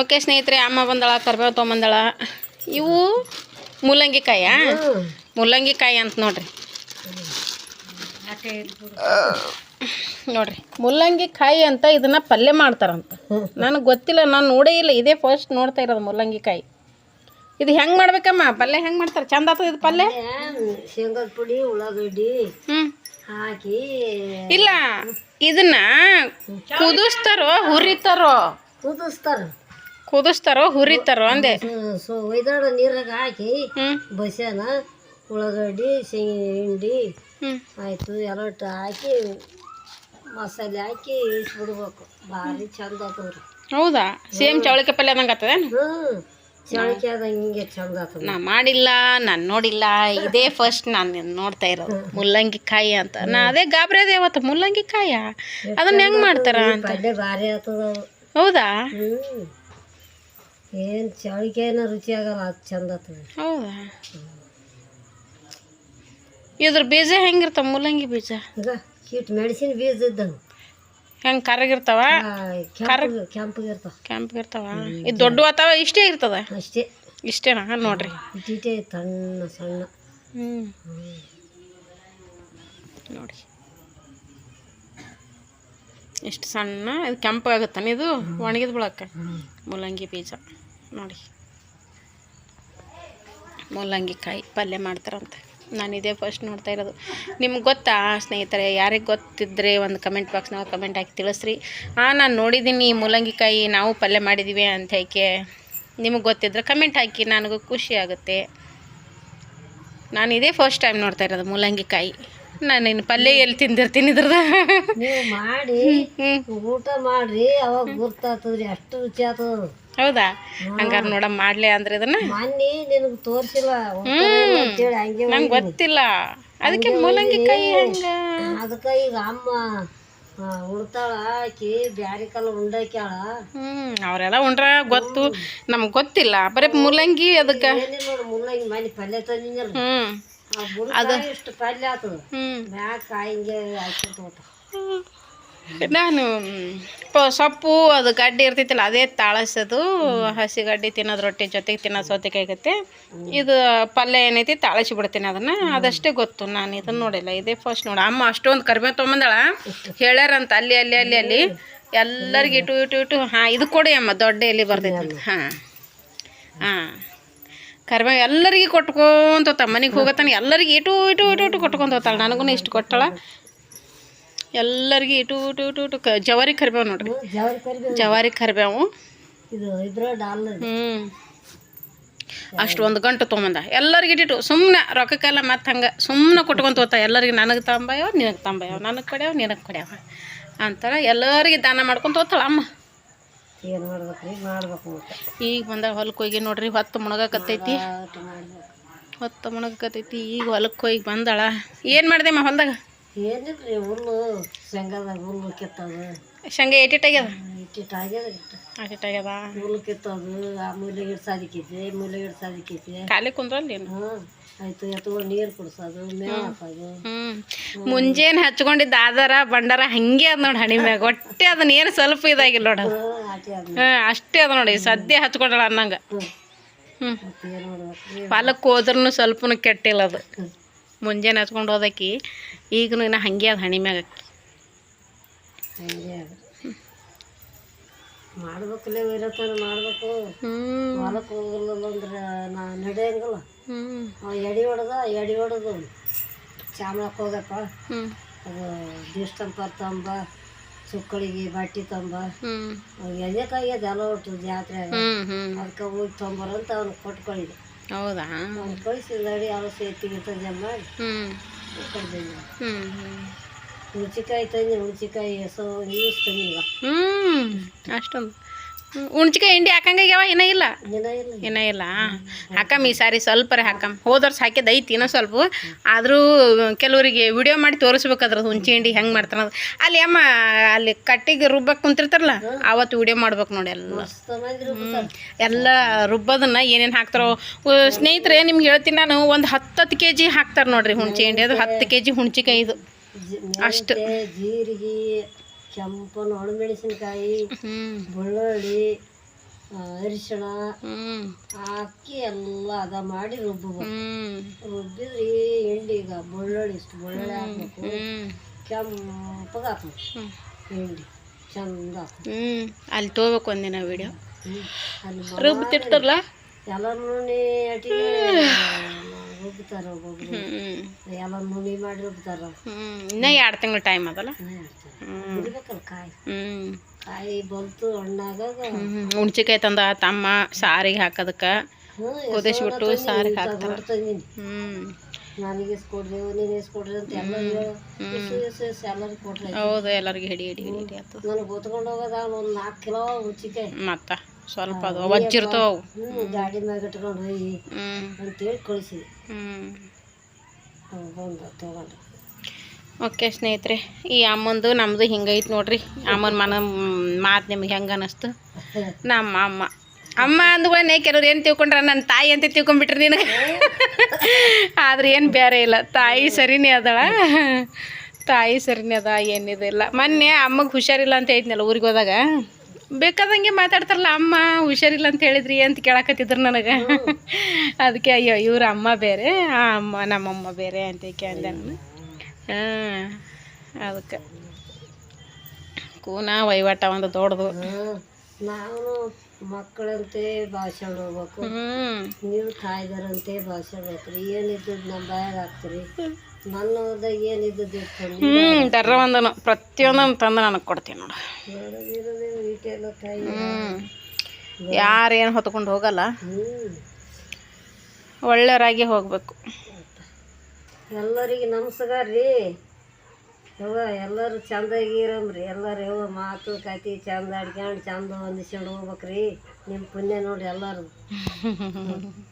Okay ಸ್ನೇಹಿತರೆ ಅಮ್ಮ ಬಂದಳ ಕರ್ಬೇವು ತೊಗೊಂಬಂದಳ. ಇವು ಮೂಲಂಗಿ ಕಾಯ ಮೂಲಂಗಿ ಕಾಯಿ ಅಂತ ನೋಡ್ರಿ. ನೋಡ್ರಿ ಮೂಲಂಗಿ ಕಾಯಿ ಅಂತ ಇದನ್ನ ಪಲ್ಯ ಮಾಡ್ತಾರಂತ. ನನಗೆ ಗೊತ್ತಿಲ್ಲ ನಾನು ನೋಡೇ ಇಲ್ಲ ಇದೇ ಫಸ್ಟ್ ನೋಡ್ತಾ ಇರೋದು ಮೂಲಂಗಿ ಕಾಯಿ ಇದು ಹೆಂಗೆ ಮಾಡ್ಬೇಕಮ್ಮ? ಪಲ್ಯ ಹೆಂಗೆ ಮಾಡ್ತಾರೆ? ಚಂದ ಆಗ್ತದೆ ಇದು ಪಲ್ಯ? ಶೇಂಗಾದ ಪುಡಿ ಉಳ್ಳಾಗಡ್ಡಿ ಹಾಕಿ. ಇಲ್ಲ ಇದನ್ನ ಕುದಿಸ್ತಾರೋ ಹುರಿತಾರೋ? ಕುದಿಸ್ತಾರ. ಕುದಿಸ್ತಾರೋ ಹುರಿತಾರೋ ಅಂದೆ. ಸೊ ಒಯ್ದಾಡ ನೀರಾಗ ಹಾಕಿ ಬಸ್ಯಾನ ಉಳ್ಳಾಗಡ್ಡಿ ಶೇಂಗಿ ಹಿಂಡಿ ಆಯಿತು ಎಲ್ಲ ಹಾಕಿ ಮಸಾಲೆ ಹಾಕಿ ಇಳಿಸ್ಬಿಡ್ಬೇಕು ಭಾರಿ ಚಂದ ಆಗ್ತದ್ರಿ ಹೌದಾ? ಸೇಮ್ ಚೌಳಿಕೆ ಪಲ್ಯ ಅದಂಗ ಆಗ್ತದೇನು ಚೌಳಿಕೆ ಆದ ಹಿಂಗೆ ಚಂದ ಆಗ್ತದೆ ನಾ ಮಾಡಿಲ್ಲ ನಾನು ನೋಡಿಲ್ಲ ಇದೇ ಫಸ್ಟ್ ನಾನು ನೋಡ್ತಾ ಇರೋದು. ಮುಲ್ಲಂಗಿ ಕಾಯಿ ಅಂತ. ನಾ ಅದೇ ಗಾಬರಿ ಅದೇ ಅವತ್ತು ಮುಲ್ಲಂಗಿ ಕಾಯ ಅದನ್ನ ಹೆಂಗ್ ಮಾಡ್ತಾರ ಅಂತ. ಭಾರಿ ಆಗ್ತದ ಹೌದಾ? ಏನು ಚಳಿಕೆನ ರುಚಿ ಆಗಲ್ಲ ಅದು ಚಂದ ಆಗ್ತದೆ. ಹೌದಾ? ಇದ್ರ ಬೀಜ ಹೆಂಗಿರ್ತಾವ ಮೂಲಂಗಿ ಬೀಜ? ಈಗ ಕೀಟ್ ಮೆಣಸಿನ ಬೀಜ ಇದ್ದಂಗೆ. ಹೆಂಗ್ ಕರಗಿರ್ತಾವ? ಕೆಂಪಗೆ ಕೆಂಪಗೆ ಇರ್ತಾವ. ಕೆಂಪಗಿರ್ತಾವ ಇದು ದೊಡ್ಡ ಅಥವ ಇಷ್ಟೇ ಇರ್ತದ? ಅಷ್ಟೇ. ಇಷ್ಟೇನಾ? ನೋಡ್ರಿ. ಸಣ್ಣ. ಸಣ್ಣ ಹ್ಞೂ ನೋಡಿ. ಎಷ್ಟು ಸಣ್ಣ ಇದು ಕೆಂಪಾಗುತ್ತಾನೆ ಇದು? ಒಣಗಿದ ಬಿಳಕ್ಕ. ಮೂಲಂಗಿ ಬೀಜ. ನೋಡಿ. ಮೂಲಂಗಿ ಕಾಯಿ ಪಲ್ಯ ಮಾಡ್ತಾರಂತೆ. ನಾನು ಇದೇ ಫಸ್ಟ್ ನೋಡ್ತಾ ಇರೋದು. ನಿಮ್ಗೆ ಗೊತ್ತಾ ಸ್ನೇಹಿತರೆ ಯಾರಿಗೆ ಗೊತ್ತಿದ್ದರೆ ಒಂದು ಕಮೆಂಟ್ ಬಾಕ್ಸ್ನಾಗ ಕಮೆಂಟ್ ಹಾಕಿ ತಿಳಿಸ್ರಿ. ಹಾಂ ನಾನು ನೋಡಿದ್ದೀನಿ ಮೂಲಂಗಿ ಕಾಯಿ ನಾವು ಪಲ್ಯ ಮಾಡಿದ್ದೀವಿ ಅಂತ ಹೇಗೆ. ನಿಮಗೆ ಗೊತ್ತಿದ್ರೆ ಕಮೆಂಟ್ ಹಾಕಿ ನನಗೂ ಖುಷಿ ಆಗುತ್ತೆ. ನಾನು ಇದೇ ಫಸ್ಟ್ ಟೈಮ್ ನೋಡ್ತಾ ಇರೋದು ಮೂಲಂಗಿ ಕಾಯಿ ನಾನು ಇನ್ನು ಪಲ್ಯ ಎಲ್ಲಿ ತಿಂದಿರ್ತೀನಿ ಇದ್ರದ ನೀವು ಮಾಡಿ ಊಟ ಮಾಡಿರಿ ಅವಾಗ ಗುರ್ತಾತದ್ರಿ ಅಷ್ಟು ರುಚಿ ಆಗ್ತದ ಹೌದಾ? ಹಂಗಾರ ನೋಡ ಮಾಡ್ಲಿ ಅಂದ್ರೆ ಇದನ್ನ? ಮೊನ್ನೆ ನಿನಗೆ ತೋರಿಸಿಲ್ಲ. ಅಂತೇಳಿ ಹಂಗೆ ನಂಗೆ ಗೊತ್ತಿಲ್ಲ. ಅದಕ್ಕೆ ಮೂಲಂಗಿ ಕೈ ಹಂಗ? ಅದಕ್ಕೆ ಈಗ ಅಮ್ಮ ಆ, ಉಳ್ತಾಳ ಆಕಿ ಬ್ಯಾರೆ ಕಾಲ ಉಂಡಾಕ್ಯಾಳ. ಹ್ಮ್ ಅವರೆಲ್ಲ ಉಂಡ್ರ ಗೊತ್ತು. ನಮ್ಗೆ ಗೊತ್ತಿಲ್ಲ. ಬರೀ ಮೂಲಂಗಿ ಅದಕ್ಕೆ? ನೋಡು ಮೂಲಂಗಿ ಮನೆ ಪಲ್ಯ ತಂದಿಲ್ಲ ಹ್ಮ್. ಬುಡಕಾಯಿ ಇಷ್ಟು ಪಲ್ಯ ಆತದ. ಹ್ಮ್. ಮ್ಯಾಗ ಕಾಯಿ ಹಿಂಗೆ ಹೋಗ್ತಾವ ನಾನು ಸೊಪ್ಪು ಅದು ಗಡ್ಡೆ ಇರ್ತೈತಿಲ್ಲ, ಅದೇ ತಾಳಸೋದು. ಹಸಿ ಗಡ್ಡೆ ತಿನ್ನೋದು, ರೊಟ್ಟಿ ಜೊತೆಗೆ ತಿನ್ನೋದು ಸೌತೆಕಾಯಿ ಆಗುತ್ತೆ ಇದು ಪಲ್ಯ ಏನೈತಿ, ತಾಳಸಿ ಬಿಡ್ತೀನಿ ಅದನ್ನು. ಅದಷ್ಟೇ ಗೊತ್ತು, ನಾನು ಇದನ್ನು ನೋಡಿಲ್ಲ. ಇದೇ ಫಸ್ಟ್ ನೋಡಿ. ಅಮ್ಮ ಅಷ್ಟೊಂದು ಕರಿಬೇವು ತೊಗೊಂಬಂದಾಳ. ಹೇಳ್ಯಾರಂತ, ಅಲ್ಲಿ ಅಲ್ಲಿ ಅಲ್ಲಿ ಅಲ್ಲಿ. ಎಲ್ಲರಿಗೆ ಇಟು ಇಟು ಇಟು. ಹಾಂ, ಇದು ಕೊಡಿ ಅಮ್ಮ, ದೊಡ್ಡ ಎಲ್ಲಿ ಬರ್ತೈತಿ ಹಾಂ. ಹಾಂ. ಕರಿಬೇವು ಎಲ್ಲರಿಗೆ ಕೊಟ್ಕೊಂತ ಹೋಗ್ತಾಳ ಮನೆಗೆ ಹೋಗತ್ತಾನೆ ಎಲ್ಲರಿಗೆ ಇಟು ಇಟು ಇಟು ಇಟು ಕೊಟ್ಕೊಂತ ಹೋಗ್ತಾಳೆ ನನಗೂ ಇಷ್ಟು ಕೊಟ್ಟಾಳ. ಎಲ್ಲರಿಗೆ ಇಟು ಟು ಇಟು ಟು ಕ ಜವಾರಿ ಕರಿಬೇವು ನೋಡ್ರಿ. ಜವಾರಿ ಕರಿಬೇವು ಹ್ಞೂ ಅಷ್ಟು ಒಂದು ಗಂಟೆ ತೊಗೊಂಬಂದ. ಎಲ್ಲರಿಗೆ ಇಟ್ಟಿಟ್ಟು ಸುಮ್ಮನೆ ರೊಕ್ಕಕ್ಕೆಲ್ಲ ಮತ್ತೆ ಹಂಗೆ ಸುಮ್ಮನೆ ಕೊಟ್ಕೊಂತ ಹೋಗ್ತಾ ಎಲ್ಲರಿಗೆ ನನಗೆ ತಂಬಯವ ನಿನಗೆ ತಂಬಯವ ನನಗೆ ಕೊಡ್ಯಾವ ನಿನಗೆ ಕೊಡ್ಯಾವ ಅಂತಾರೆ ಎಲ್ಲರಿಗೆ ದಾನ ಮಾಡ್ಕೊಂತ ಹೋಗ್ತಾಳ ಅಮ್ಮ. ಏನು ಮಾಡ್ಬೇಕ್ರಿ? ಮಾಡ್ಬೇಕು ಈಗ ಬಂದಾಗ ಹೊಲಕ್ಕೆ ಹೋಗಿ ನೋಡ್ರಿ ಹೊತ್ತು ಮುಣಗಕತ್ತೈತಿ. ಹೊತ್ತು ಮುಣಗಕತ್ತೈತಿ. ಈಗ ಹೊಲಕ್ಕೆ ಹೋಗಿ ಬಂದಾಳ. ಏನು ಮಾಡಿದೆಮ್ಮ ಹೊಲ್ದಾಗ? ಏನಿಲ್ರಿ ಹುಲ್ಲು ಶೇಂಗಾದಾಗ ಹುಲ್ಲು ಕಿತ್ತದು. ಶಂಗೆ ಇಟ್ಟಿಟ್ಟು ಆಗ್ಯದ? ಹುಲ್ಲು ಕಿತ್ತದು ಆ ಮೂಲೆ ಗಿಡ ಸಾದಿಕೈತಿ ಮೂಲೆ ಗಿಡ ಸಾದಿಕೈತಿ ಖಾಲಿ ಕುಂದ್ರಲ್ಲಿ ಹ್ಞೂ ಆಯ್ತು ಎತ್ಕೊಂಡು ನೀರು ಕುಡ್ಸೋದು ಮೇವು ಹಾಕೋದು. ಮುಂಜಾನೆ ಹಚ್ಕೊಂಡಿದ್ದ ಆಧಾರ ಬಂಡಾರ ಹಂಗೆ ಅದ ನೋಡಿ ಹಣಿ ಮ್ಯಾಗ. ಒಟ್ಟೆ ಅದನ್ನ ಏನು ಸ್ವಲ್ಪ ಇದಾಗಿಲ್ಲ ನೋಡ ಹ್ಞೂ ಹಾಂ ಅಷ್ಟೇ ಅದ ನೋಡಿ. ಸದ್ಯ ಹಚ್ಕೊಂಡಳ ಅನ್ನಂಗೆ. ಹ್ಞೂ ಹೊಲಕ್ಕೆ ಹೋದ್ರೂ ಸ್ವಲ್ಪನೂ ಕೆಟ್ಟಿಲ್ಲ ಅದು. ಮುಂಜಾನೆ ಹಚ್ಕೊಂಡು ಹೋದಕ್ಕಿ ಈಗನು ಇನ್ನು ಹಂಗೆ ಅದು ಹಣಿ ಮ್ಯಾಗ ಅಕ್ಕಿ. ಹಂಗೆ ಅದು. ಮಾಡ್ಬೇಕಲ್ಲೇ ಮಾಡ್ಬೇಕು. ಹೊಲಕ್ಕೆ ಹೋಗಲ್ಲ ಅಂದ್ರೆ ನಾ ನಡೆಯಂಗಿಲ್ಲ. ಹ್ಞೂ ಅವ ಎಡಿ ಹೊಡೆದ ಎಡಿ ಹೊಡೆದು ಚಾಮಳಕ್ಕೆ ಹೋಗಪ್ಪ ಅದು ತಂಬ ಸುಕ್ಕಳಿಗೆ ಬಟ್ಟೆ ತಂಬ. ಎದೆ ಎದಕ್ಕಾಗ್ಯದ ಎಲ್ಲ ಒಟ್ಟು ಜಾತ್ರೆ ಅದಕ್ಕೆ ಹೋಗಿ ತೊಂಬರಂತ ಅವ್ನು ಕೊಟ್ಟು ಕಳಿದೆ ಹೌದಾ? ಅವ್ನು ಕಳಿಸಿ ನಡಿ ಅವಶ್ಯ ಎತ್ತಿಗೆ ತಂದೆ ಮಾಡಿ ಹ್ಞೂ ಕೊಡ್ತೀನಿ ಹ್ಞೂ ಹ್ಞೂ ಹುಣ್ಚಿಕಾಯಿ ತಂದೆ ಹುಣ್ಚಿಕಾಯಿ ಹೆಸರು ಈಸ್ ತಂದಿಲ್ಲ ಹ್ಞೂ ಅಷ್ಟೊಂದು. ಹ್ಞೂ ಹುಣ್ಚಿಕಾಯಿ ಹಿಂಡಿ ಹಾಕಂಗಾಗ್ಯಾವ ಏನೋ ಇಲ್ಲ? ಏನ ಇಲ್ಲ. ಏನೋ ಇಲ್ಲ ಹಾಕಮ್ ಈ ಸಾರಿ ಸ್ವಲ್ಪ ಹಾಕಮ್. ಹೋದ ವರ್ಷ ಹಾಕಿದ್ದು ಐತಿ ಇನ್ನೂ ಸ್ವಲ್ಪ. ಆದರೂ ಕೆಲವರಿಗೆ ವಿಡಿಯೋ ಮಾಡಿ ತೋರಿಸ್ಬೇಕಾದ್ರೆ ಅದ್ರದ್ದು ಹುಂಚಿ ಹಿಂಡಿ ಹೆಂಗೆ ಮಾಡ್ತಾರ ಅದು. ಅಲ್ಲಿ ಅಮ್ಮ ಅಲ್ಲಿ ಕಟ್ಟಿಗೆ ರುಬ್ಬಕ್ಕೆ ಕುಂತಿರ್ತಾರಲ್ಲ ಆವತ್ತು ವಿಡಿಯೋ ಮಾಡ್ಬೇಕು ನೋಡಿ ಎಲ್ಲ. ಎಲ್ಲ ರುಬ್ಬೋದನ್ನ ಏನೇನು ಹಾಕ್ತಾರೋ. ಸ್ನೇಹಿತರೆ ನಿಮ್ಗೆ ಹೇಳ್ತೀನಿ ನಾನು ಒಂದು ಹತ್ತು ಕೆ ಜಿ ಹಾಕ್ತಾರೆ ನೋಡಿರಿ ಹುಣ್ಚಿ ಹಿಂಡಿ. ಅದು ಹತ್ತು ಕೆ ಜಿ ಹುಣ್ಚಿಕಾಯಿ ಇದು. ಅಷ್ಟು. ಜೀರಿಗೆ ಕೆಂಪನ ಒಣಮೆಣಸಿನ್ಕಾಯಿ ಹ್ಞೂ ಬೆಳ್ಳುಳ್ಳಿ ಅರಿಶಿಣ ಹ್ಞೂ ಹಾಕಿ ಎಲ್ಲ ಅದ ಮಾಡಿ ರುಬ್ಬಬೇಕು ಹ್ಞೂ ರುಬ್ಬಿದ್ರಿ ಹಿಂಡಿಗ ಬೆಳ್ಳುಳ್ಳಿ ಇಷ್ಟು ಬೆಳ್ಳುಳ್ಳಿ ಹಾಕ್ಬೇಕು. ಹ್ಞೂ ಕೆಂಪಗೆ ಹಾಕ್ಬೇಕು. ಹ್ಞೂ ಹಿಂಡಿ ಚಂದ ಹಾಕ್ಬೇಕು. ಹ್ಞೂ ಅಲ್ಲಿ ತಗೋಬೇಕು ಒಂದಿನ ವಿಡಿಯೋ ಹ್ಮ್. ಅಲ್ಲಿ ರುಬ್ತಿರ್ತಾರಲ್ಲ ಎಲ್ಲ ನೂನಿ ಅಟಿಗೆ ರುಬ್ತಾರ ಒಬ್ಬೊಬ್ರು? ಮಾಡಿ ಇನ್ನೂ ಎರಡು ತಿಂಗಳು ಟೈಮ್ ಅದಲ್ಲ? ಬಿಡ್ಬೇಕಲ್ಲ ಕಾಯಿ? ಕಾಯಿ ಬಂತು ಹಣ್ಣಾಗಾಗ ಹ್ಞೂ ಹುಣ್ಚಿಕಾಯಿ ತಂದ ತಮ್ಮ ಸಾರಿಗೆ ಹಾಕೋದಕ್ಕೆ. ಕುದಿಸ್ಬಿಟ್ಟು ಸಾರಿಗೆ ಹಾಕ್ತಾರೆ ಹ್ಞೂ ನನಗೆ ಇಸ್ಕೊಡ್ರಿ ನೀನು ಇಸ್ಕೊಡ್ರಿ ಅಂತ ಎಲ್ಲ ಹೇಳು. ಇಸು ಇಸು ಇಸು ಹೌದು ಎಲ್ಲರಿಗೂ ಹಿಡಿ ಹಿಡಿ ಹಿಡಿ ನನಗೆ ಗೊತ್ಕೊಂಡು ಹೋಗೋದ ಒಂದು ನಾಲ್ಕು ಕಿಲೋ ಹುಚ್ಚಿಕಾಯಿ ಮತ್ತು? ಸ್ವಲ್ಪ ಅದು ವಜ್ಜಿರ್ತಾವ ಅವು ಗಾಡಿ ಮ್ಯಾಗ ಇಟ್ಕೊಂಡು ಹೋಗಿ ಅಂತೇಳಿ ಬಂದು ತೊಗೊಂಡು. ಓಕೆ ಸ್ನೇಹಿತರೆ ಈ ಅಮ್ಮಂದು ನಮ್ಮದು ಹಿಂಗೈತೆ ನೋಡ್ರಿ. ಅಮ್ಮನ ಮನ ಮಾತು ನಿಮ್ಗೆ ಹೆಂಗೆ ಅನ್ನಿಸ್ತು ನಮ್ಮ ಅಮ್ಮ. ಅಮ್ಮ ಅಂದ್ಗಳೇ ಕೆಲವ್ರು ಏನು ತಿಳ್ಕೊಂಡ್ರೆ ನನ್ನ ತಾಯಿ ಅಂತ ತಿಳ್ಕೊಂಬಿಟ್ರಿ ನೀನು ಆದ್ರೆ ಏನು ಬೇರೆ ಇಲ್ಲ. ತಾಯಿ ಸರಿನೇ ಅದಳ. ತಾಯಿ ಸರಿನೇ ಅದ ಏನಿದಿಲ್ಲ ಮೊನ್ನೆ ಅಮ್ಮಗೆ ಹುಷಾರಿಲ್ಲ ಅಂತ ಹೇಳ್ತಿನಲ್ಲ ಊರಿಗೆ ಹೋದಾಗ. ಬೇಕಾದಂಗೆ ಮಾತಾಡ್ತಾರಲ್ಲ ಅಮ್ಮ ಹುಷಾರಿಲ್ಲ ಅಂತ ಹೇಳಿದ್ರಿ ಅಂತ ಕೇಳಕತ್ತಿದ್ರು ನನಗೆ. ಅದಕ್ಕೆ ಅಯ್ಯೋ ಇವ್ರ ಅಮ್ಮ ಬೇರೆ ಆ ಅಮ್ಮ ನಮ್ಮಮ್ಮ ಬೇರೆ ಅಂತ ಕೇಳಿದೆ ನಾನು ಹಾಂ ಅದಕ್ಕೆ. ಕೂನ ವಹಿವಾಟ ಒಂದು ದೊಡ್ಡದು. ನಾವು ಮಕ್ಕಳಂತೆ ಭಾಷೆ ಹೋಗ್ಬೇಕು ನೀವು ನೀವು ಭಾಷೆ ಮಾಡ್ತೀರಿ ಏನಿದ್ದು ನಮ್ಮ ಬಾಯಾಗ ಹಾಕ್ತೀರಿ. ಹ್ಞೂ ದರ್ರ ಒಂದನು. ಪ್ರತಿಯೊಂದನ್ನು ತಂದು ನನಗೆ ಕೊಡ್ತೀನಿ ನೋಡು. ಹ್ಞೂ ಯಾರೇನು ಹೊತ್ಕೊಂಡು ಹೋಗಲ್ಲ. ಒಳ್ಳೆಯವರಾಗಿ ಹೋಗಬೇಕು. ಎಲ್ಲರಿಗೆ ನಮಸ್ಕಾರ ರೀ. ಯವ್ವ ಎಲ್ಲರೂ ಚಂದಾಗಿ ಇರಮ್ರಿ. ಎಲ್ಲರೂ ಯವ್ವ ಮಾತು ಕತಿ ಚಂದ ಅಡ್ಕೊಂಡು ಚಂದ ಹೊಂದಿಸ್ಕೊಂಡು ಹೋಗ್ಬೇಕ್ರಿ. ನಿಮ್ಮ ಪುಣ್ಯ ನೋಡಿ ಎಲ್ಲರೂ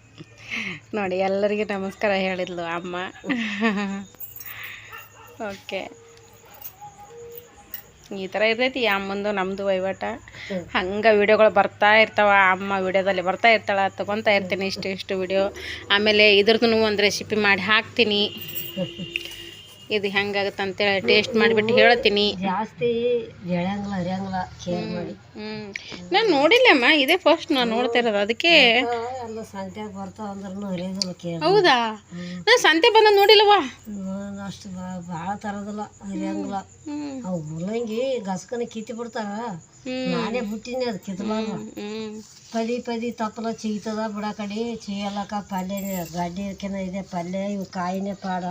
ನೋಡಿ, ಎಲ್ಲರಿಗೆ ನಮಸ್ಕಾರ ಹೇಳಿದ್ಲು ಅಮ್ಮ. ಓಕೆ. ಈ ಥರ ಇರ್ತೈತಿ ಅಮ್ಮಂದು ನಮ್ಮದು ವಹಿವಾಟ ಹಂಗೆ ವಿಡಿಯೋಗಳು ಬರ್ತಾ ಇರ್ತಾವ, ಅಮ್ಮ ವಿಡಿಯೋದಲ್ಲಿ ಬರ್ತಾ ಇರ್ತಾಳೆ, ತೊಗೊತಾ ಇರ್ತೀನಿ ಇಷ್ಟು ಇಷ್ಟು ವಿಡಿಯೋ. ಆಮೇಲೆ ಇದ್ರದ್ದು ಒಂದು ರೆಸಿಪಿ ಮಾಡಿ ಹಾಕ್ತೀನಿ. ಇದು ಹೆಂಗಾಗುತ್ತೆ ಅಂತೇಳಿ ಟೇಸ್ಟ್ ಮಾಡಿಬಿಟ್ಟು ಹೇಳ್ತೀನಿ. ಜಾಸ್ತಿ ಕೇರ್ ಮಾಡಿ. ನಾನು ನೋಡಿಲ್ಲಮ್ಮ ಇದೇ ಫಸ್ಟ್ ನಾನು ನೋಡ್ತಾ ಇರೋದು. ಅದಕ್ಕೆ ಎಲ್ಲ ಸಂತ್ಯಾಗ ಬರ್ತಾವ ಅಂದ್ರೂ ಹರಿಯಂಗಿಲ್ಲ ಕೇಳಿ. ಹೌದಾ? ನಾನು ಸಂತೆ ಬಂದ ನೋಡಿಲ್ಲವಾ ಅಷ್ಟು ಭಾಳ ತರೋದಿಲ್ಲ ಹರಿಯಂಗಿಲ್ಲ. ಅವು ಮುಲ್ಲಂಗಿ ಗಸ್ಕನ ಕಿತ್ತಿ ಬಿಡ್ತಾರ ನಾನೇ ಬಿಟ್ಟಿನಿ ಅದು ಹ್ಞೂ ಪದಿ ಪದಿ ತಪ್ಪಲ ಚೀತದ ಬಿಡ ಕಡೆ ಚೀಯಲಕ್ಕ ಪಲ್ಯ ಗಡ್ಡಿಕಿನ ಇದೆ ಪಲ್ಯ ಇವು ಕಾಯಿನೇ ಪಾಡ.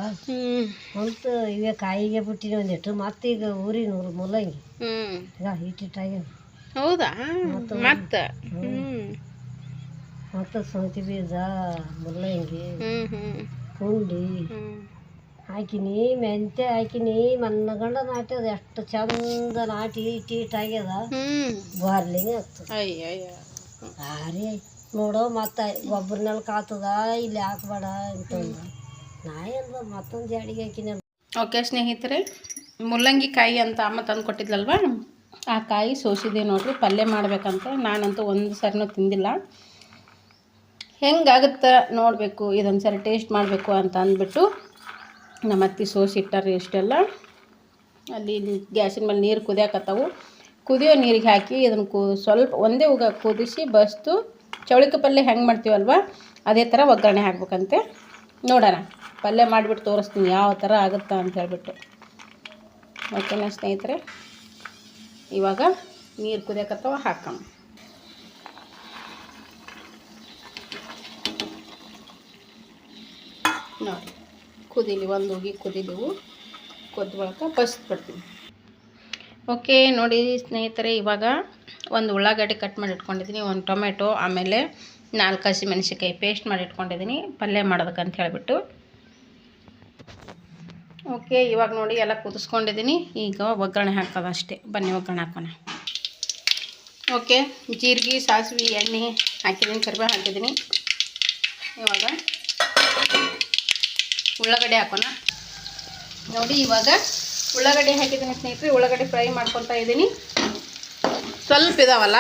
ಅಂತ ಇವೇ ಕಾಯಿಗೆ ಬಿಟ್ಟಿನಿ ಒಂದಿಟ್ಟು. ಮತ್ತೆ ಈಗ ಊರಿನ ಊರು ಮುಲ್ಲಂಗಿ ಈಗ ಹಿಟ್ಟಿಟ್ಟಾಗ ಹೌದಾ? ಮತ್ತೆ ಹ್ಞೂ ಮತ್ತೆ ಸೌತಿ ಬೀಜ ಮುಲ್ಲಂಗಿ ಪುಂಡಿ ಹಾಕಿನಿ ಮೆಂತ್ಯ ಹಾಕಿನಿ ಮನ್ನಗಂಡ ನಾಟ್ಯದ ಎಷ್ಟು ಚಂದ ನಾಟಿ ಇಟ್ಟು ಇಟ್ಟಾಗ್ಯದ ಹ್ಞೂ ಬಾರ್ಲಿಂಗ್ ಆಗ್ತದೆ. ಭಾರಿ ನೋಡೋ ಮತ್ತೆ ನೆಲ ಕಾತದ ಇಲ್ಲಿ ಹಾಕ್ಬೇಡ ಅಂತ ನಾ ಎಲ್ಲ ಮತ್ತೊಂದು ಜಾಡಿಗೆ ಹಾಕಿನ ಓಕೆ ಸ್ನೇಹಿತರೆ ಮುಲ್ಲಂಗಿ ಕಾಯಿ ಅಂತ ಅಮ್ಮ ತಂದು ಕೊಟ್ಟಿದ್ಲಲ್ವ ಆ ಕಾಯಿ ಸೋಸಿದೆ ನೋಡ್ರಿ, ಪಲ್ಯ ಮಾಡ್ಬೇಕಂತ. ನಾನಂತೂ ಒಂದು ಸರಿನೂ ತಿಂದಿಲ್ಲ. ಹೆಂಗಾಗುತ್ತೆ ನೋಡಬೇಕು ಇದೊಂದು ಸರಿ ಟೇಸ್ಟ್ ಮಾಡಬೇಕು ಅಂತ ಅಂದ್ಬಿಟ್ಟು ನಮ್ಮ ಅತ್ತಿ ಸೋಸಿಟ್ಟಾರೆ ಇಷ್ಟೆಲ್ಲ. ಅಲ್ಲಿ ಗ್ಯಾಸಿನ ಮೇಲೆ ನೀರು ಕುದಿಯಾಕತ್ತವು. ಕುದಿಯೋ ನೀರಿಗೆ ಹಾಕಿ ಇದನ್ನು ಕು, ಸ್ವಲ್ಪ ಒಂದೇ ಉಗ ಕುದಿಸಿ ಬಸ್ತು, ಚೌಳಿಕ ಪಲ್ಯ ಹೆಂಗೆ ಮಾಡ್ತೀವಲ್ವ, ಅದೇ ಥರ ಒಗ್ಗರಣೆ ಹಾಕ್ಬೇಕಂತೆ. ನೋಡೋಣ, ಪಲ್ಯ ಮಾಡಿಬಿಟ್ಟು ತೋರಿಸ್ತೀನಿ ಯಾವ ಥರ ಆಗುತ್ತಾ ಅಂತ ಹೇಳ್ಬಿಟ್ಟು. ಓಕೆನಾ ಸ್ನೇಹಿತರೆ? ಇವಾಗ ನೀರು ಕುದಿಯಕತ್ತವ ಹಾಕಮ್ ನೋಡಿ, ಕುದೀಲಿ, ಒಂದು ಹೋಗಿ ಕುದಿಲಿವು ಕುದ್ದ ಬಳಕ ಬಿಡ್ತೀವಿ ಓಕೆ, ನೋಡಿ ಸ್ನೇಹಿತರೆ, ಇವಾಗ ಒಂದು ಉಳ್ಳಾಗಡ್ಡೆ ಕಟ್ ಮಾಡಿ ಇಟ್ಕೊಂಡಿದ್ದೀನಿ, ಒಂದು ಟೊಮೆಟೊ, ಆಮೇಲೆ ನಾಲ್ಕು ಹಸಿ ಮೆಣಸಿನ್ಕಾಯಿ ಪೇಸ್ಟ್ ಮಾಡಿ ಇಟ್ಕೊಂಡಿದ್ದೀನಿ, ಪಲ್ಯ ಮಾಡೋದಕ್ಕಂತ ಹೇಳಿಬಿಟ್ಟು. ಓಕೆ, ಇವಾಗ ನೋಡಿ ಎಲ್ಲ ಕುದಿಸ್ಕೊಂಡಿದ್ದೀನಿ. ಈಗ ಒಗ್ಗರಣೆ ಹಾಕೋದು ಅಷ್ಟೇ. ಬನ್ನಿ ಒಗ್ಗರಣೆ ಹಾಕೋಣ. ಓಕೆ, ಜೀರಿಗೆ, ಸಾಸಿವೆ, ಎಣ್ಣೆ ಹಾಕಿದ್ದೀನಿ, ಕರಿಬೇವು ಹಾಕಿದ್ದೀನಿ. ಇವಾಗ ಉಳ್ಳಾಗಡ್ಡೆ ಹಾಕೋಣ. ನೋಡಿ, ಇವಾಗ ಉಳ್ಳಾಗಡ್ಡೆ ಹಾಕಿದ್ದೀನಿ ಸ್ನೇಹಿತರೆ. ಉಳ್ಳಾಗಡ್ಡೆ ಫ್ರೈ ಮಾಡ್ಕೊತಾ ಇದ್ದೀನಿ. ಸ್ವಲ್ಪ ಇದಾವಲ್ಲ?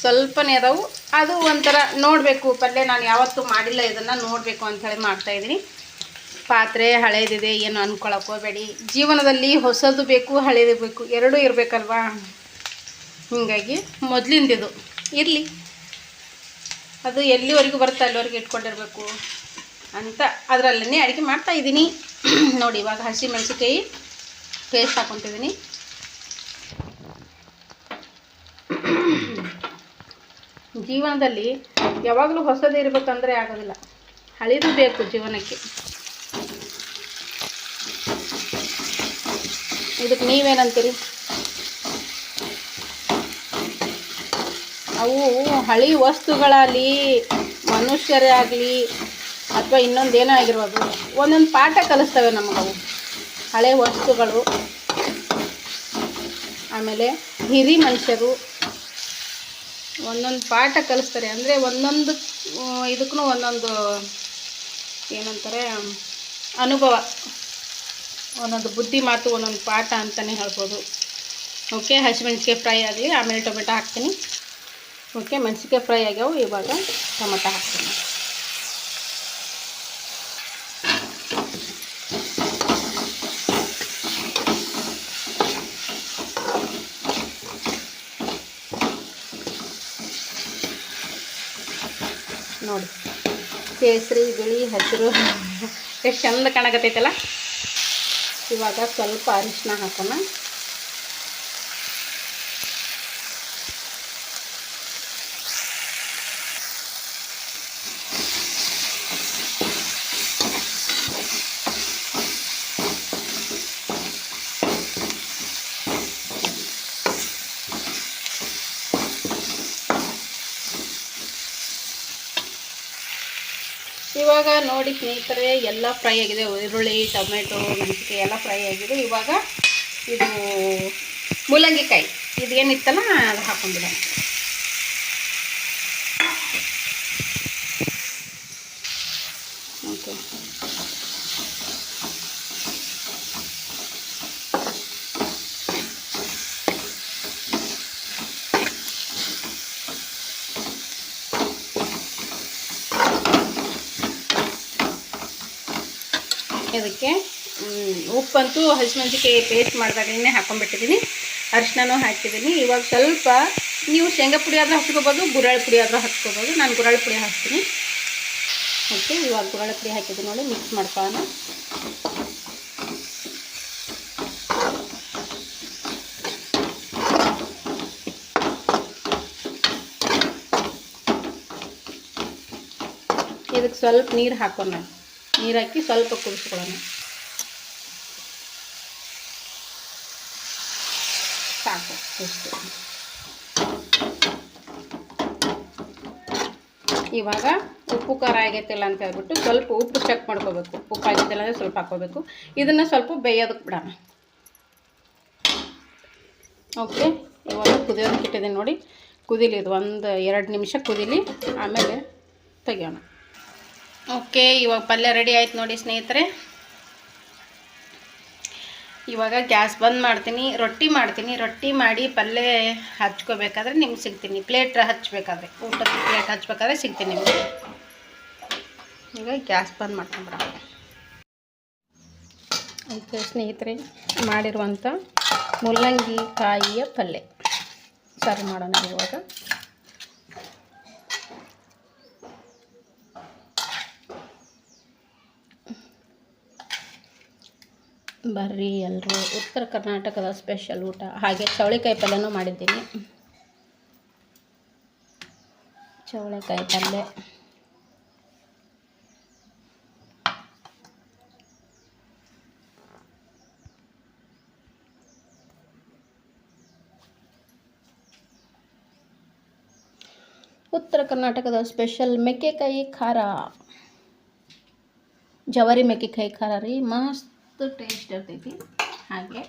ಸ್ವಲ್ಪನೇ ಅದಾವು ಅದು ಒಂಥರ ನೋಡಬೇಕು. ಪಲ್ಯ ನಾನು ಯಾವತ್ತೂ ಮಾಡಿಲ್ಲ ಇದನ್ನು. ನೋಡಬೇಕು ಅಂಥೇಳಿ ಮಾಡ್ತಾಯಿದ್ದೀನಿ ಪಾತ್ರೆ ಹಳೇದಿದೆ, ಏನು ಅನ್ಕೊಳಕ್ಕೆ ಹೋಗಬೇಡಿ. ಜೀವನದಲ್ಲಿ ಹೊಸದು ಬೇಕು, ಹಳೇದು ಬೇಕು, ಎರಡೂ ಇರಬೇಕಲ್ವಾ? ಹೀಗಾಗಿ ಮೊದಲಿಂದಿದು. ಇರಲಿ. ಅದು ಎಲ್ಲಿವರೆಗೂ ಬರುತ್ತೆ ಅಲ್ಲಿವರೆಗೂ ಇಟ್ಕೊಂಡಿರಬೇಕು ಅಂತ ಅದರಲ್ಲೇ ಅಡುಗೆ ಮಾಡ್ತಾ ಇದ್ದೀನಿ. ನೋಡಿ, ಇವಾಗ ಹಸಿ ಮೆಣಸಿಕಾಯಿ ಪೇಸ್ಟ್ ಹಾಕೊತಿದ್ದೀನಿ. ಜೀವನದಲ್ಲಿ ಯಾವಾಗಲೂ ಹೊಸದೇ ಇರಬೇಕಂದ್ರೆ ಆಗೋದಿಲ್ಲ. ಹಳಿದು ಬೇಕು ಜೀವನಕ್ಕೆ. ಇದಕ್ಕೆ ನೀವೇನಂತೀರಿ? ಅವು ಹಳಿ ವಸ್ತುಗಳಾಗಲಿ ಮನುಷ್ಯರೇ ಆಗಲಿ ಅಥವಾ ಇನ್ನೊಂದು ಏನೇ ಆಗಿರ್ಬೋದು, ಒಂದೊಂದು ಪಾಠ ಕಲಿಸ್ತವೆ ನಮಗವು ಹಳೆ ವಸ್ತುಗಳು, ಆಮೇಲೆ ಹಿರಿ ಮನುಷ್ಯರು, ಒಂದೊಂದು ಪಾಠ ಕಲಿಸ್ತಾರೆ. ಅಂದರೆ ಒಂದೊಂದು, ಇದಕ್ಕೂ ಒಂದೊಂದು ಏನಂತಾರೆ, ಅನುಭವ. ಒಂದೊಂದು ಬುದ್ಧಿ ಮಾತು, ಒಂದೊಂದು ಪಾಠ ಅಂತಲೇ ಹೇಳ್ಬೋದು. ಓಕೆ ಹಸಿಮೆಣ್ಸಿಕಾಯಿ ಫ್ರೈ ಆಗಲಿ, ಆಮೇಲೆ ಟೊಮೆಟೊ ಹಾಕ್ತೀನಿ. ಓಕೆ ಮೆಣಸಿನ್ಕಾಯಿ ಫ್ರೈ ಆಗ್ಯಾವು, ಇವಾಗ ಟೊಮೆಟೊ ಹಾಕ್ತೀನಿ. ನೋಡಿ, ಕೇಸರಿ, ಬಿಳಿ, ಹಸಿರು, ಎಷ್ಟು ಚಂದ ಕಾಣಕತ್ತೈತಲ್ಲ? ಇವಾಗ ಸ್ವಲ್ಪ ಅರಿಶಿನ ಹಾಕೋಣ. ಇವಾಗ ನೋಡಿ ಸ್ನೇಹಿತರೆ, ಎಲ್ಲ ಫ್ರೈ ಆಗಿದೆ. ಈರುಳ್ಳಿ, ಟೊಮೆಟೊ ಮೆಣಸಿಕೆ ಎಲ್ಲ ಫ್ರೈ ಆಗಿದೆ. ಇವಾಗ ಇದು ಮೂಲಂಗಿಕಾಯಿ. ಇದು ಏನಿತ್ತಲ್ಲ ಅದು ಹಾಕೊಂಡಿಲ್ಲ ಓಕೆ. ಇದಕ್ಕೆ ಉಪ್ಪಂತೂ ಹಸಿಮೆಣಸಿನ್ಕಾಯಿ ಪೇಸ್ಟ್ ಮಾಡಿದಾಗಲೇ ಹಾಕೊಂಡ್ಬಿಟ್ಟಿದ್ದೀನಿ ಅರಿಶಿನೂ ಹಾಕಿದ್ದೀನಿ ಇವಾಗ ಸ್ವಲ್ಪ ನೀವು ಶೇಂಗಾ ಪುಡಿ ಆದರೂ ಹಾಕ್ಕೋಬೋದು ಗುರಳ್ ಪುಡಿ ಆದರೂ ಹಾಕ್ಕೋಬೋದು ನಾನು ಗುರಾಳ್ ಪುಡಿ ಹಾಕ್ತೀನಿ. ಓಕೆ, ಇವಾಗ ಗುರಾಳ್ ಪುಡಿ ಹಾಕಿದ್ದೀನಿ ನೋಡಿ ಮಿಕ್ಸ್ ಮಾಡ್ಕೊಳ್ಳೋಣ. ಇದಕ್ಕೆ ಸ್ವಲ್ಪ ನೀರು ಹಾಕೋಣ. ನೀರು ಹಾಕಿ ಸ್ವಲ್ಪ ಕುದಿಸ್ಕೊಳ್ಳೋಣ. ಸಾಕು, ಇಷ್ಟು. ಇವಾಗ ಉಪ್ಪು ಖಾರ ಆಗೈತಿಲ್ಲ ಅಂತ ಹೇಳ್ಬಿಟ್ಟು ಸ್ವಲ್ಪ ಉಪ್ಪು ಚೆಕ್ ಮಾಡ್ಕೋಬೇಕು. ಉಪ್ಪು ಆಗಿದ್ದಿಲ್ಲ ಅಂದರೆ ಸ್ವಲ್ಪ ಹಾಕೋಬೇಕು ಇದನ್ನು ಸ್ವಲ್ಪ ಬೇಯೋದಕ್ಕೆ ಬಿಡೋಣ. ಓಕೆ, ಇವಾಗ ಕುದಿಯೋದಕ್ಕೆ ಇಟ್ಟಿದ್ದೀನಿ ನೋಡಿ. ಕುದೀಲಿ ಇದು ಒಂದು ಎರಡು ನಿಮಿಷ ಕುದೀಲಿ, ಆಮೇಲೆ ತೆಗಿಯೋಣ. ಓಕೆ, ಇವಾಗ ಪಲ್ಯ ರೆಡಿ ಆಯ್ತು ನೋಡಿ ಸ್ನೇಹಿತರೆ. ಇವಾಗ ಗ್ಯಾಸ್ ಬಂದ್ ಮಾಡ್ತೀನಿ, ರೊಟ್ಟಿ ಮಾಡ್ತೀನಿ. ರೊಟ್ಟಿ ಮಾಡಿ ಪಲ್ಯ ಹಚ್ಕೋಬೇಕಾದ್ರೆ ನಿಮ್ಗೆ ಸಿಗ್ತೀನಿ. ಪ್ಲೇಟ್ ಹಚ್ಬೇಕಾದ್ರೆ, ಊಟದ ಪ್ಲೇಟ್ ಹಚ್ಬೇಕಾದ್ರೆ ಸಿಗ್ತೀನಿ ನಿಮಗೆ. ಈಗ ಗ್ಯಾಸ್ ಬಂದ್ ಮಾಡ್ಕೊಂಡ್ಬಿಡ ಓಕೆ ಸ್ನೇಹಿತರೆ ಮಾಡಿರುವಂಥ ಮುಲ್ಲಂಗಿ ಕಾಯಿಯ ಪಲ್ಯ. ಸರ್ವ್ ಮಾಡೋಣ ಇವಾಗ. ಬರ್ರಿ ಎಲ್ಲರೂ ಉತ್ತರ ಕರ್ನಾಟಕದ ಸ್ಪೆಷಲ್ ಊಟ. ಹಾಗೆ ಚವಳಿಕಾಯಿ ಪಲ್ಯನೂ ಮಾಡಿದ್ದೀನಿ. ಚವಳಿಕಾಯಿ ಪಲ್ಯ. ಉತ್ತರ ಕರ್ನಾಟಕದ ಸ್ಪೆಷಲ್ ಮೆಕ್ಕೆಕಾಯಿ ಖಾರ. ಜವಾರಿ ಮೆಕ್ಕೆಕಾಯಿ ಖಾರ ರೀ. ಮಸ್ತ್ ಟೇಸ್ಟ್ ಇರ್ತೈತಿ. ಹಾಗೆ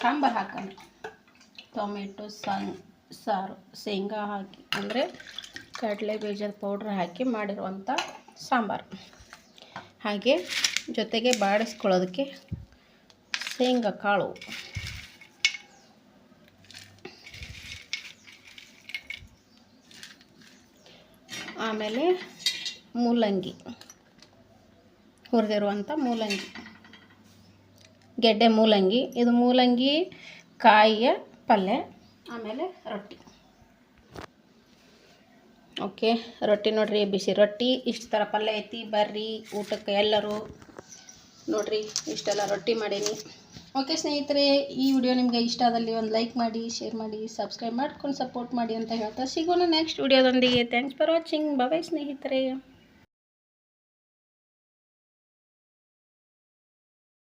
ಸಾಂಬಾರು ಹಾಕೋಣ. ಟೊಮೆಟೊ ಸಾರು, ಶೇಂಗಾ ಹಾಕಿ, ಅಂದರೆ ಕಡಲೆ ಬೀಜದ ಪೌಡ್ರ್ ಹಾಕಿ ಮಾಡಿರುವಂಥ ಸಾಂಬಾರು. ಹಾಗೆ ಜೊತೆಗೆ ಬಾಡಿಸ್ಕೊಳ್ಳೋದಕ್ಕೆ ಶೇಂಗಾ ಕಾಳು. ಆಮೇಲೆ ಮೂಲಂಗಿ. ಹುರಿದಿರುವಂಥ ಮೂಲಂಗಿ. ಗೆಡ್ಡೆ ಮೂಲಂಗಿ, ಇದು ಮೂಲಂಗಿ, ಕಾಯಿಯ ಪಲ್ಯ, ಆಮೇಲೆ ರೊಟ್ಟಿ. ಓಕೆ, ರೊಟ್ಟಿ ನೋಡ್ರಿ ಬಿಸಿ ರೊಟ್ಟಿ, ಇಷ್ಟು ಥರ ಪಲ್ಯ ಐತಿ, ಬರ್ರಿ, ಊಟಕ್ಕೆ ಎಲ್ಲರೂ ನೋಡ್ರಿ, ಇಷ್ಟೆಲ್ಲ ರೊಟ್ಟಿ ಮಾಡೀನಿ. ಓಕೆ ಸ್ನೇಹಿತರೆ, ಈ ವಿಡಿಯೋ ನಿಮಗೆ ಇಷ್ಟ ಆದಲ್ಲಿ ಒಂದು ಲೈಕ್ ಮಾಡಿ, ಶೇರ್ ಮಾಡಿ, ಸಬ್ಸ್ಕ್ರೈಬ್ ಮಾಡ್ಕೊಂಡು ಸಪೋರ್ಟ್ ಮಾಡಿ ಅಂತ ಹೇಳ್ತಾ ಸಿಗೋಣ ನೆಕ್ಸ್ಟ್ ವಿಡಿಯೋದೊಂದಿಗೆ. ಥ್ಯಾಂಕ್ಸ್ ಫಾರ್ ವಾಚಿಂಗ್ ಬಾಯ್ ಸ್ನೇಹಿತರೆ.